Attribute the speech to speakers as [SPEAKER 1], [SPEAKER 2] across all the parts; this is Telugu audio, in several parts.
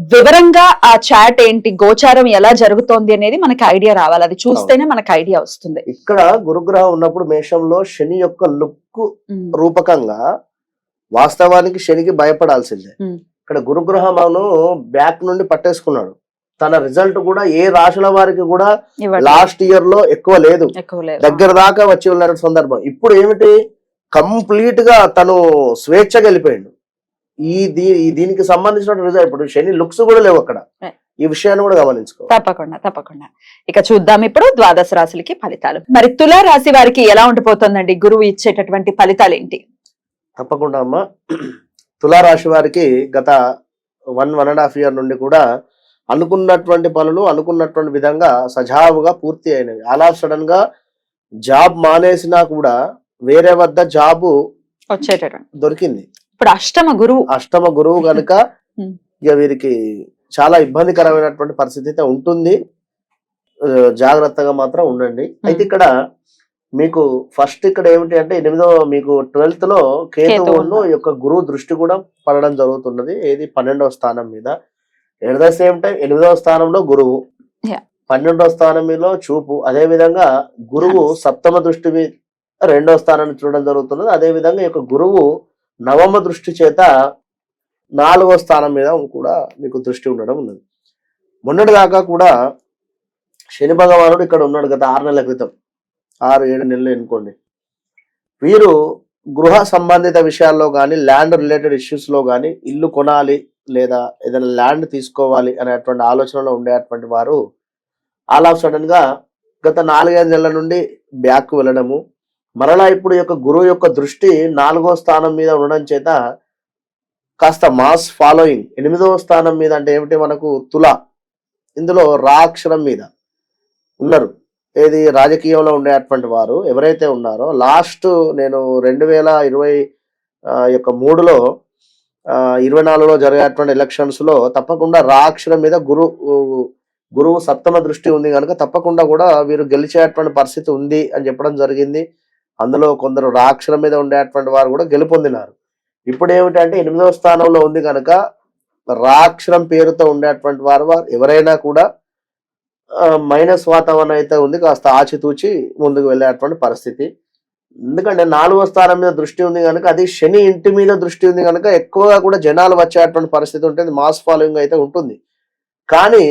[SPEAKER 1] వివరంగా ఆ చాట్ ఏంటి గోచారం ఎలా జరుగుతోంది అనేది మనకి ఐడియా రావాలి. అది చూస్తేనే మనకి ఐడియా వస్తుంది.
[SPEAKER 2] ఇక్కడ గురుగ్రహం ఉన్నప్పుడు మేషంలో శని యొక్క లుక్ రూపకంగా వాస్తవానికి శనికి భయపడాల్సిందే. ఇక్కడ గురుగ్రహమును బ్యాక్ నుండి పట్టేసుకున్నాడు. తన రిజల్ట్ కూడా ఏ రాశుల వారికి కూడా. లాస్ట్ ఇయర్లో ఎక్కువ లేదు.
[SPEAKER 1] ఎక్కువ లేదు.
[SPEAKER 2] దగ్గర దాకా వచ్చి ఉన్న సందర్భం. ఇప్పుడు ఏమిటి? కంప్లీట్గా తను స్వేచ్ఛగా వెళ్ళిపోయిండు. ఈ దీ దీనికి సంబంధించిన రిజల్ట్ ఇప్పుడు శని లుక్స్ కూడా లేవు అక్కడ. ఈ విషయాన్ని కూడా గమనించుకో.
[SPEAKER 1] తప్పకుండా తప్పకుండా. ఇక చూద్దాం ఇప్పుడు ద్వాదశ రాశులకి ఫలితాలు. మరి తులా రాశి వారికి ఎలా ఉండిపోతుందండి? గురువు ఇచ్చేటటువంటి ఫలితాలు ఏంటి
[SPEAKER 2] తప్పకుండా అమ్మ. తులారాశి వారికి గత one one and half year నుండి కూడా అనుకున్నటువంటి పనులు అనుకున్నటువంటి విధంగా సజావుగా పూర్తి అయినవి. అలా సడన్గా జాబ్ మానేసినా కూడా వేరే వద్ద జాబు దొరికింది.
[SPEAKER 1] ఇప్పుడు అష్టమ గురువు.
[SPEAKER 2] అష్టమ గురువు గనుక
[SPEAKER 1] Hmm.
[SPEAKER 2] ఇక వీరికి చాలా ఇబ్బందికరమైనటువంటి పరిస్థితి అయితే ఉంటుంది. జాగ్రత్తగా మాత్రం ఉండండి. అయితే ఇక్కడ మీకు ఫస్ట్ ఇక్కడ ఏమిటి అంటే ఎనిమిదో మీకు ట్వెల్త్లో కేతువును యొక్క గురువు దృష్టి కూడా పడడం జరుగుతున్నది. ఏది? పన్నెండవ స్థానం మీద. ఎట్ ద సేమ్ టైం ఎనిమిదవ స్థానంలో గురువు.
[SPEAKER 1] Yeah.
[SPEAKER 2] పన్నెండో స్థానంలో చూపు. అదే విధంగా గురువు సప్తమ దృష్టి మీ- రెండో స్థానాన్ని చూడడం జరుగుతున్నది. అదే విధంగా యొక్క గురువు నవమ దృష్టి చేత నాలుగో స్థానం మీద కూడా మీకు దృష్టి ఉండడం ఉన్నది. మొన్నటి దాకా కూడా శని భగవానుడు ఇక్కడ ఉన్నాడు గత ఆరు నెలల క్రితం. ఆరు ఏడు నెలలు ఎన్నుకోండి. వీరు గృహ సంబంధిత విషయాల్లో కానీ ల్యాండ్ రిలేటెడ్ ఇష్యూస్లో కానీ ఇల్లు కొనాలి లేదా ఏదైనా ల్యాండ్ తీసుకోవాలి అనేటువంటి ఆలోచనలో ఉండేటువంటి వారు ఆల్ ఆఫ్ సడన్గా గత నాలుగైదు నెలల నుండి బ్యాక్ వెళ్ళడము మరలా ఇప్పుడు ఈ యొక్క గురువు యొక్క దృష్టి నాలుగో స్థానం మీద ఉండడం చేత కాస్త మాస్ ఫాలోయింగ్. ఎనిమిదవ స్థానం మీద అంటే ఏమిటి? మనకు తుల. ఇందులో రా అక్షరం మీద ఉన్నారు. ఏది? రాజకీయంలో ఉండేటువంటి వారు ఎవరైతే ఉన్నారో లాస్ట్ నేను రెండు వేల ఇరవై యొక్క మూడులో ఇరవై నాలుగులో జరిగేటువంటి ఎలక్షన్స్లో తప్పకుండా రా అక్షరం మీద గురు గురువు సప్తమ దృష్టి ఉంది. కనుక తప్పకుండా కూడా వీరు గెలిచేటువంటి పరిస్థితి ఉంది అని చెప్పడం జరిగింది. అందులో కొందరు రాక్షరం మీద ఉండేటువంటి వారు కూడా గెలుపొందినారు. ఇప్పుడు ఏమిటంటే ఎనిమిదవ స్థానంలో ఉంది కనుక రాక్షరం పేరుతో ఉండేటువంటి వారు వారు ఎవరైనా కూడా మైనస్ వాతావరణం అయితే ఉంది కాస్త ఆచితూచి ముందుకు వెళ్ళేటువంటి పరిస్థితి. ఎందుకంటే నాలుగో స్థానం మీద దృష్టి ఉంది కనుక అది శని ఇంటి మీద దృష్టి ఉంది కనుక ఎక్కువగా కూడా జనాలు వచ్చేటువంటి పరిస్థితి ఉంటుంది మాస్ ఫాలోయింగ్ అయితే ఉంటుంది. కానీ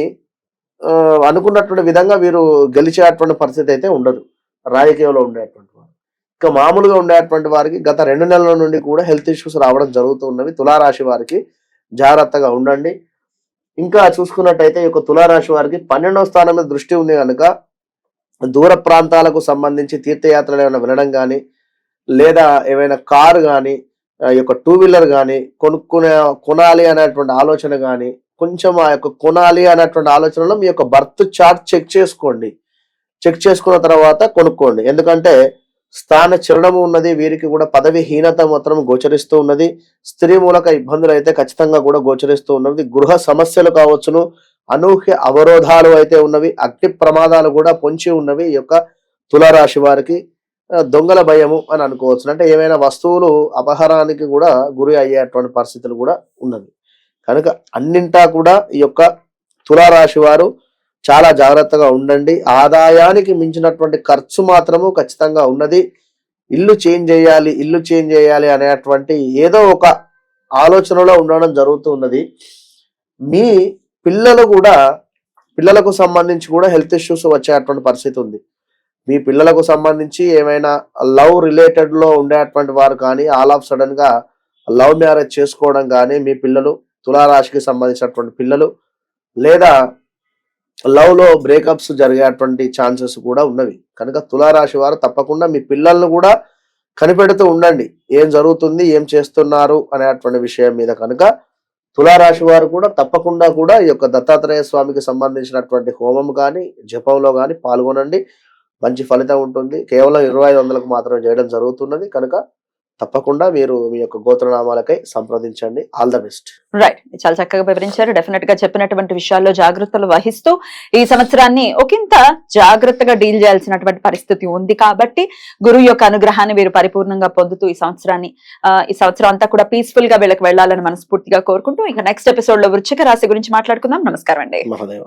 [SPEAKER 2] అనుకున్నటువంటి విధంగా వీరు గెలిచేటువంటి పరిస్థితి అయితే ఉండదు రాజకీయంలో ఉండేటువంటి. ఇక మామూలుగా ఉండేటువంటి వారికి గత రెండు నెలల నుండి కూడా హెల్త్ ఇష్యూస్ రావడం జరుగుతున్నవి తులారాశి వారికి జాగ్రత్తగా ఉండండి. ఇంకా చూసుకున్నట్టయితే ఈ యొక్క తులారాశి వారికి పన్నెండవ స్థానం మీద దృష్టి ఉంది కనుక దూర ప్రాంతాలకు సంబంధించి తీర్థయాత్రలు ఏమైనా వెళ్ళడం కానీ లేదా ఏమైనా కారు కానీ ఈ యొక్క టూ వీలర్ కానీ కొనుక్కునే కొనాలి అనేటువంటి ఆలోచన కానీ కొంచెం ఆ యొక్క కొనాలి అనేటువంటి ఆలోచనలో మీ యొక్క బర్త్ చార్ట్ చెక్ చేసుకోండి. చెక్ చేసుకున్న తర్వాత కొనుక్కోండి. ఎందుకంటే స్థాన చరణము ఉన్నది వీరికి కూడా పదవి హీనత మాత్రం గోచరిస్తూ ఉన్నది. స్త్రీ మూలక ఇబ్బందులు అయితే ఖచ్చితంగా కూడా గోచరిస్తూ ఉన్నది గృహ సమస్యలు కావచ్చును. అనూహ్య అవరోధాలు అయితే ఉన్నవి. అగ్ని ప్రమాదాలు కూడా పొంచి ఉన్నవి ఈ యొక్క తులారాశి వారికి. దొంగల భయము అని అనుకోవచ్చు అంటే ఏమైనా వస్తువులు అపహరానికి కూడా గురి అయ్యేటువంటి పరిస్థితులు కూడా ఉన్నవి. కనుక అన్నింటా కూడా ఈ యొక్క తులారాశి వారు చాలా జాగ్రత్తగా ఉండండి. ఆదాయానికి మించినటువంటి ఖర్చు మాత్రము ఖచ్చితంగా ఉన్నది. ఇల్లు చేంజ్ చేయాలి ఇల్లు చేంజ్ చేయాలి అనేటువంటి ఏదో ఒక ఆలోచనలో ఉండడం జరుగుతూ ఉన్నది. మీ పిల్లలు కూడా పిల్లలకు సంబంధించి కూడా హెల్త్ ఇష్యూస్ వచ్చేటువంటి పరిస్థితి ఉంది. మీ పిల్లలకు సంబంధించి ఏమైనా లవ్ రిలేటెడ్లో ఉండేటువంటి వారు కానీ ఆల్ ఆఫ్ సడన్గా లవ్ మ్యారేజ్ చేసుకోవడం కానీ మీ పిల్లలు తులారాశికి సంబంధించినటువంటి పిల్లలు లేదా లవ్లో బ్రేకప్స్ జరిగేటువంటి ఛాన్సెస్ కూడా ఉన్నవి. కనుక తులారాశి వారు తప్పకుండా మీ పిల్లల్ని కూడా కనిపెడుతూ ఉండండి. ఏం జరుగుతుంది ఏం చేస్తున్నారు అనేటువంటి విషయం మీద కనుక తులారాశి వారు కూడా తప్పకుండా కూడా ఈ యొక్క దత్తాత్రేయ స్వామికి సంబంధించినటువంటి హోమం కానీ జపంలో కానీ పాల్గొనండి. మంచి ఫలితం ఉంటుంది. కేవలం ఇరవై ఐదు వందలకు మాత్రమే చేయడం జరుగుతున్నది. కనుక తప్పకుండా మీరు మీ యొక్క గోత్రనామాలకై సంప్రదించండి. ఆల్ ద బెస్ట్
[SPEAKER 1] రైట్ చాలా చక్కగా వివరించారు. డెఫినెట్గా చెప్పినటువంటి విషయాల్లో జాగ్రత్తలు వహిస్తూ ఈ సంవత్సరాన్ని ఒకంత జాగ్రత్తగా డీల్ చేయాల్సినటువంటి పరిస్థితి ఉంది కాబట్టి గురువు యొక్క అనుగ్రహాన్ని వీరు పరిపూర్ణంగా పొందుతూ ఈ సంవత్సరాన్ని ఈ సంవత్సరం అంతా కూడా పీస్ఫుల్గా వీళ్ళకి వెళ్ళాలని మనస్ఫూర్తిగా కోరుకుంటూ ఇంకా నెక్స్ట్ ఎపిసోడ్లో వృచ్చిక రాశి గురించి మాట్లాడుకుందాం. నమస్కారం అండి.
[SPEAKER 2] మహోదయ